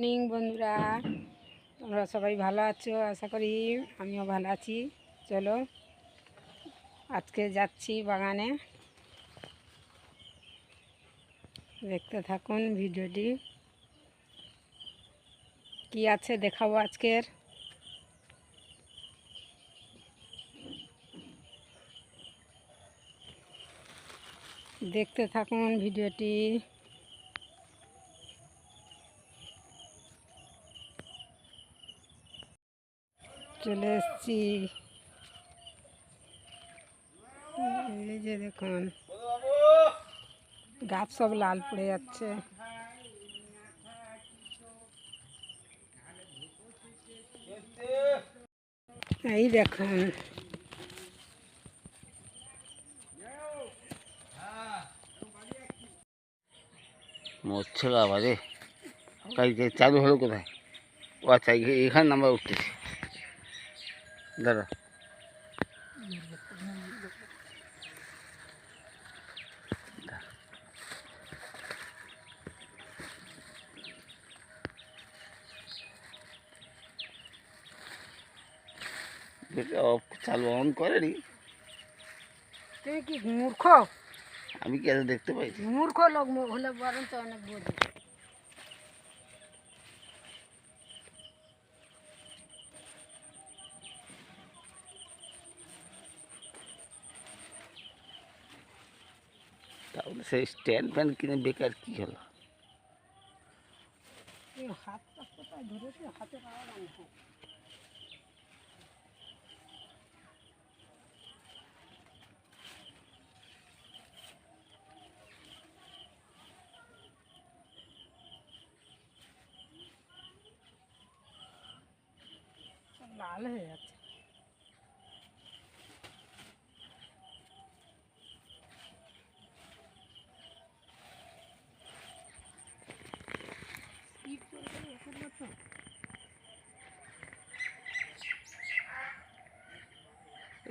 Morning বন্ধুরা। তোমরা সবাই ভালো আছো? আশা করি আমিও ভালো আছি। চলো, আজকে যাচ্ছি বাগানে। দেখতে থাকুন ভিডিওটি। কি আছে দেখাবো আজকের? দেখতে থাকুন ভিডিওটি। চলে এসছি। এই যে দেখুন, গাছ সব লাল পড়ে যাচ্ছে। এই দেখুন, মরছে রে কালকে চালু হলো কোথায়? ও আচ্ছা এখানে নাম্বার উঠতেছে। দাঁড়া। চালু অন করেনি। তুমি কি মূর্খ? আমি কি দেখতে পাইছি? মূর্খ লোক হলে বরঞ্চ অনেক বোঝে। তাহলে সেই স্ট্যান্ড ফ্যান কিনে বেকার কি হলো এই হাতটা কোথায়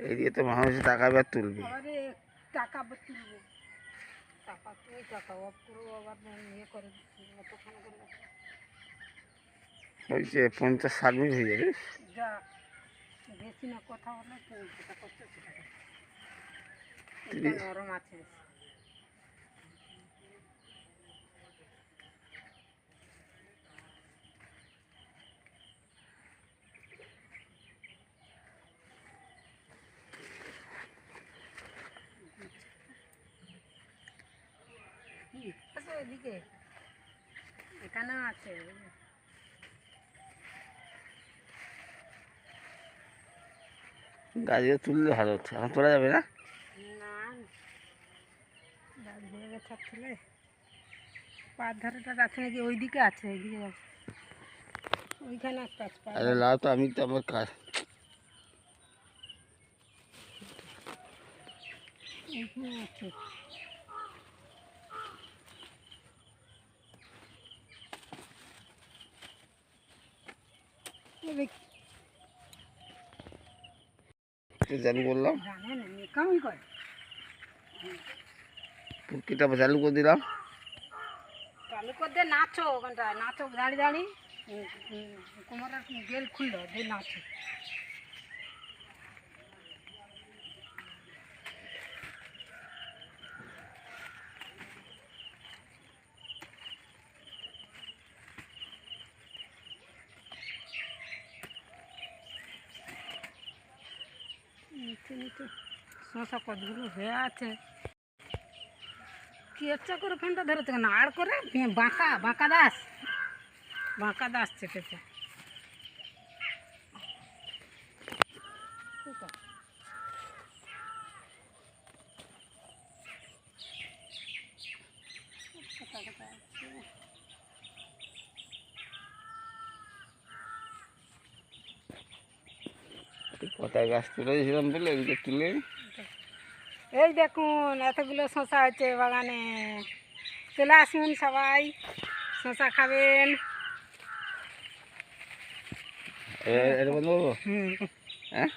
ইয়ে করে দিচ্ছি অতক্ষণ করে রাখি। ওই যে পঞ্চাশ ষাট মিনিট হয়ে যাবে। যা বেশি না কথা বলে নরম আছে কি আছে এদিকে? এখানেও আছে। গাড়িও তুললে ভালো হচ্ছে এখন তোলা যাবে না? আর পার ধারেটা আছে নাকি? ওইদিকে আছে ওইদিকে। ওইখানে একটা আছে আরে লাও তো আমি তো আমার কাজ। আছে। চালু করলাম? জানে না করে। ফুটকিটা চালু করে দিলাম। চালু করে দিয়ে নাচো ওখানটায়। নাচো দাঁড়িয়ে দাঁড়িয়ে। কোমরের গেল খুললো দিয়ে নাচো। নিচে শশা কতগুলো হয়ে আছে। কেচা করে ফোনটা ধরেছে কেন আর করে বাঁকা বাঁকা দাস। বাঁকা দাস চেপেছে। কটায় গাছ তুলেছিলাম বলে এদিকে তুলে এই দেখুন এতগুলো শশা হচ্ছে বাগানে। চলে আসুন সবাই শশা খাবেন। এর হুম। হ্যাঁ?